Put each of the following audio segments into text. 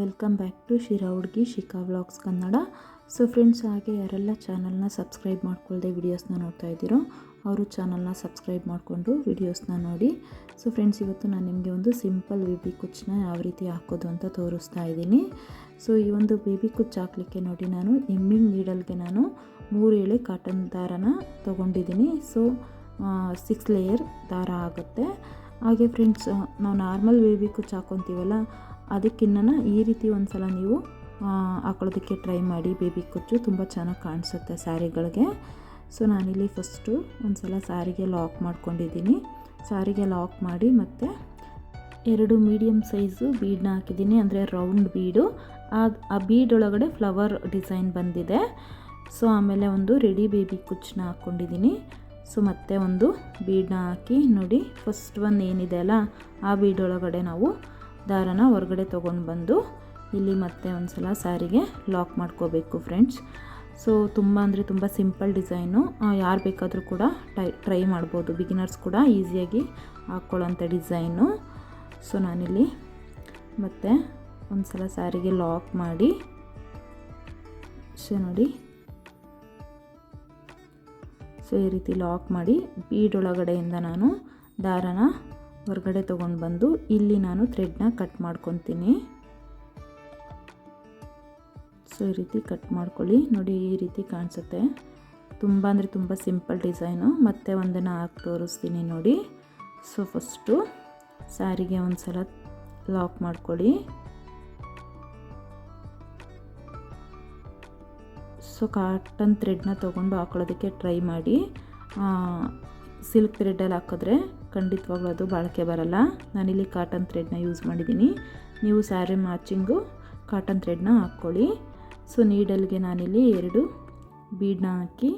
Welcome back to Sira ಹುಡುಗಿ Shikha vlogs Kannada so friends ಹಾಗೆ ಯಾರೆಲ್ಲ ಚಾನಲ್ನ ಸಬ್ಸ್ಕ್ರೈಬ್ ಮಾಡ್ಕೊಳ್ಳದೆ ವಿಡಿಯೋಸ್ನ ನೋಡ್ತಾ ಇದ್ದೀರೋ, ಅವರು ಚಾನಲ್ನ ಸಬ್ಸ್ಕ್ರೈಬ್ ಮಾಡಿಕೊಂಡು ವಿಡಿಯೋಸ್ನ ನೋಡಿ. ಸೊ ಫ್ರೆಂಡ್ಸ್ ಇವತ್ತು ನಾನು ನಿಮಗೆ ಒಂದು ಸಿಂಪಲ್ ಬೇಬಿ ಕುಚ್ಚನ್ನ ಯಾವ ರೀತಿ ಹಾಕೋದು ಅಂತ ತೋರಿಸ್ತಾ ಇದ್ದೀನಿ. ಸೊ ಈ ಒಂದು ಬೇಬಿ ಕುಚ್ಚು ಹಾಕಲಿಕ್ಕೆ ನೋಡಿ ನಾನು ಎಮ್ಮಿಂಗ್ ನೀಡಲ್ಗೆ ನಾನು ಮೂರು ಎಳೆ ಕಾಟನ್ ದಾರನ ತೊಗೊಂಡಿದ್ದೀನಿ. ಸೊ ಸಿಕ್ಸ್ ಲೇಯರ್ ದಾರ ಆಗುತ್ತೆ. ಹಾಗೆ ಫ್ರೆಂಡ್ಸ್ ನಾವು ನಾರ್ಮಲ್ ಬೇಬಿ ಕುಚ್ಚು ಹಾಕೊತೀವಲ್ಲ ಅದಕ್ಕಿನ್ನ ಈ ರೀತಿ ಒಂದು ಸಲ ನೀವು ಹಾಕೊಳ್ಳೋದಕ್ಕೆ ಟ್ರೈ ಮಾಡಿ ಬೇಬಿ ಕುಚ್ಚು. ತುಂಬ ಚೆನ್ನಾಗಿ ಕಾಣಿಸುತ್ತೆ ಸ್ಯಾರಿಗಳಿಗೆ. ಸೊ ನಾನಿಲ್ಲಿ ಫಸ್ಟು ಒಂದು ಸಲ ಸ್ಯಾರಿಗೆ ಲಾಕ್ ಮಾಡ್ಕೊಂಡಿದ್ದೀನಿ. ಸ್ಯಾರಿಗೆ ಲಾಕ್ ಮಾಡಿ ಮತ್ತು ಎರಡು ಮೀಡಿಯಮ್ ಸೈಜು ಬೀಡನ್ನ ಹಾಕಿದ್ದೀನಿ. ಅಂದರೆ ರೌಂಡ್ ಬೀಡು ಆ ಬೀಡ್ ಒಳಗಡೆ ಫ್ಲವರ್ ಡಿಸೈನ್ ಬಂದಿದೆ. ಸೊ ಆಮೇಲೆ ಒಂದು ರೆಡಿ ಬೇಬಿ ಕುಚ್ಚನ್ನ ಹಾಕ್ಕೊಂಡಿದ್ದೀನಿ ಸೊ ಮತ್ತೆ ಒಂದು ಬೀಡನ್ನ ಹಾಕಿ ನೋಡಿ ಫಸ್ಟ್ ಒಂದು ಏನಿದೆ ಅಲ್ಲ, ಆ ಬೀಡ್ ಒಳಗಡೆ ನಾವು ದಾರನ ಹೊರಗಡೆ ತೊಗೊಂಡು ಬಂದು ಇಲ್ಲಿ ಮತ್ತೆ ಒಂದು ಸಲ ಸ್ಯಾರಿಗೆ ಲಾಕ್ ಮಾಡ್ಕೋಬೇಕು ಫ್ರೆಂಡ್ಸ್ ಸೊ ತುಂಬ ಅಂದರೆ ತುಂಬ ಸಿಂಪಲ್ ಡಿಸೈನು ಯಾರು ಬೇಕಾದರೂ ಕೂಡ ಟೈ ಟ್ರೈ ಮಾಡ್ಬೋದು. ಬಿಗಿನರ್ಸ್ ಕೂಡ ಈಸಿಯಾಗಿ ಹಾಕ್ಕೊಳ್ಳೋಂಥ ಡಿಸೈನು ಸೊ ನಾನಿಲ್ಲಿ ಮತ್ತೆ ಒಂದು ಸಲ ಸ್ಯಾರಿಗೆ ಲಾಕ್ ಮಾಡಿ ಸೊ ನೋಡಿ. ಸೊ ಈ ರೀತಿ ಲಾಕ್ ಮಾಡಿ, ಬೀಡ್ ಒಳಗಡೆಯಿಂದ ನಾನು ದಾರನ ಹೊರಗಡೆ ತೊಗೊಂಡು ಬಂದು ಇಲ್ಲಿ ನಾನು ಥ್ರೆಡ್ನ ಕಟ್ ಮಾಡ್ಕೊತೀನಿ. ಸೊ ಈ ರೀತಿ ಕಟ್ ಮಾಡ್ಕೊಳ್ಳಿ. ನೋಡಿ, ಈ ರೀತಿ ಕಾಣಿಸುತ್ತೆ. ತುಂಬ ಅಂದರೆ ತುಂಬ ಸಿಂಪಲ್ ಡಿಸೈನು ಮತ್ತೆ ಒಂದನ್ನು ಹಾಕಿ ತೋರಿಸ್ತೀನಿ ನೋಡಿ. ಸೊ ಫಸ್ಟು ಸ್ಯಾರಿಗೆ ಒಂದು ಸಲ ಲಾಕ್ ಮಾಡ್ಕೊಳ್ಳಿ. ಸೊ ಕಾಟನ್ ಥ್ರೆಡ್ನ ತೊಗೊಂಡು ಹಾಕೊಳ್ಳೋದಕ್ಕೆ ಟ್ರೈ ಮಾಡಿ. ಸಿಲ್ಕ್ ಥ್ರೆಡ್ಡಲ್ಲಿ ಹಾಕಿದ್ರೆ ಖಂಡಿತವಾಗ್ಲೂ ಅದು ಬಾಳಿಕೆ ಬರಲ್ಲ. ನಾನಿಲ್ಲಿ ಕಾಟನ್ ಥ್ರೆಡ್ನ ಯೂಸ್ ಮಾಡಿದ್ದೀನಿ. ನೀವು ಸ್ಯಾರಿ ಮ್ಯಾಚಿಂಗು ಕಾಟನ್ ಥ್ರೆಡ್ನ ಹಾಕ್ಕೊಳ್ಳಿ. ಸೊ, ನೀಡಲ್ಗೆ ನಾನಿಲ್ಲಿ ಎರಡು ಬೀಡನ್ನ ಹಾಕಿ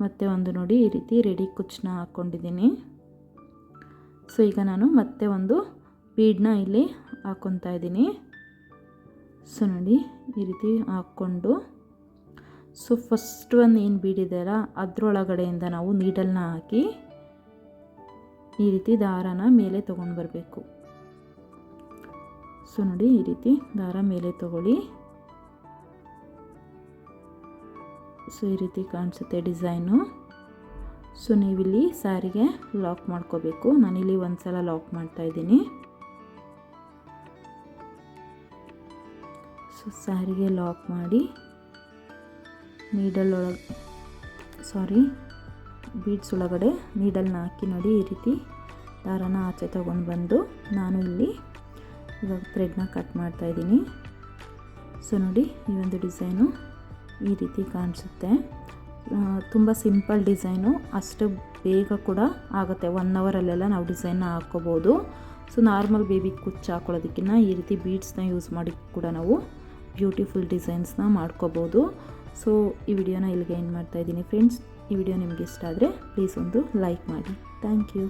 ಮತ್ತು ಒಂದು ನೋಡಿ ಈ ರೀತಿ ರೆಡಿ ಕುಚ್ಚನ್ನ ಹಾಕ್ಕೊಂಡಿದ್ದೀನಿ ಸೊ, ಈಗ ನಾನು ಮತ್ತೆ ಒಂದು ಬೀಡನ್ನ ಇಲ್ಲಿ ಹಾಕ್ಕೊತಾ ಇದ್ದೀನಿ. ಸೊ, ನೋಡಿ ಈ ರೀತಿ ಹಾಕ್ಕೊಂಡು ಸೊ ಫಸ್ಟ್ ಒಂದು ಏನು ಬೀಡಿದೆಯಲ್ಲ, ಅದರೊಳಗಡೆಯಿಂದ ನಾವು ನೀಡಲ್ನ ಹಾಕಿ ಈ ರೀತಿ ದಾರನ ಮೇಲೆ ತೊಗೊಂಡು ಬರಬೇಕು. ಸೊ ನೋಡಿ ಈ ರೀತಿ ದಾರ ಮೇಲೆ ತಗೊಳ್ಳಿ. ಸೊ ಈ ರೀತಿ ಕಾಣಿಸುತ್ತೆ ಡಿಸೈನು ಸೊ ನೀವಿಲ್ಲಿ ಸ್ಯಾರಿಗೆ ಲಾಕ್ ಮಾಡ್ಕೋಬೇಕು. ನಾನಿಲ್ಲಿ ಒಂದು ಸಲ ಲಾಕ್ ಮಾಡ್ತಾ ಇದ್ದೀನಿ. ಸೊ ಸ್ಯಾರಿಗೆ ಲಾಕ್ ಮಾಡಿ ನೀಡಲ್ ಒಳಗೆ ಸಾರಿ ಬೀಡ್ಸ್ ಒಳಗಡೆ ನೀಡಲ್ನ ಹಾಕಿ ನೋಡಿ ಈ ರೀತಿ ದಾರನ ಆಚೆ ತೊಗೊಂಡು ಬಂದು ನಾನು ಇಲ್ಲಿ ಇವಾಗ ಥ್ರೆಡ್ನ ಕಟ್ ಮಾಡ್ತಾಯಿದ್ದೀನಿ ಸೊ ನೋಡಿ ಈ ಒಂದು ಡಿಸೈನು ಈ ರೀತಿ ಕಾಣಿಸುತ್ತೆ. ತುಂಬ ಸಿಂಪಲ್ ಡಿಸೈನು, ಅಷ್ಟು ಬೇಗ ಕೂಡ ಆಗುತ್ತೆ. ಒನ್ ಅವರಲ್ಲೆಲ್ಲ ನಾವು ಡಿಸೈನ್ನ ಹಾಕ್ಕೋಬೋದು ಸೊ ನಾರ್ಮಲ್ ಬೇಬಿ ಕುಚ್ಚು ಹಾಕೊಳ್ಳೋದಕ್ಕಿಂತ ಈ ರೀತಿ ಬೀಡ್ಸ್ನ ಯೂಸ್ ಮಾಡಿ ಕೂಡ ನಾವು ಬ್ಯೂಟಿಫುಲ್ ಡಿಸೈನ್ಸ್ನ ಮಾಡ್ಕೋಬೋದು. ಸೊ, ಈ ವಿಡಿಯೋನ ಇಲ್ಲಿಗೆ ಏನು ಮಾಡ್ತಾಯಿದ್ದೀನಿ ಫ್ರೆಂಡ್ಸ್ ಈ ವಿಡಿಯೋ ನಿಮಗೆ ಇಷ್ಟ ಆದರೆ ಪ್ಲೀಸ್ ಒಂದು ಲೈಕ್ ಮಾಡಿ. Thank you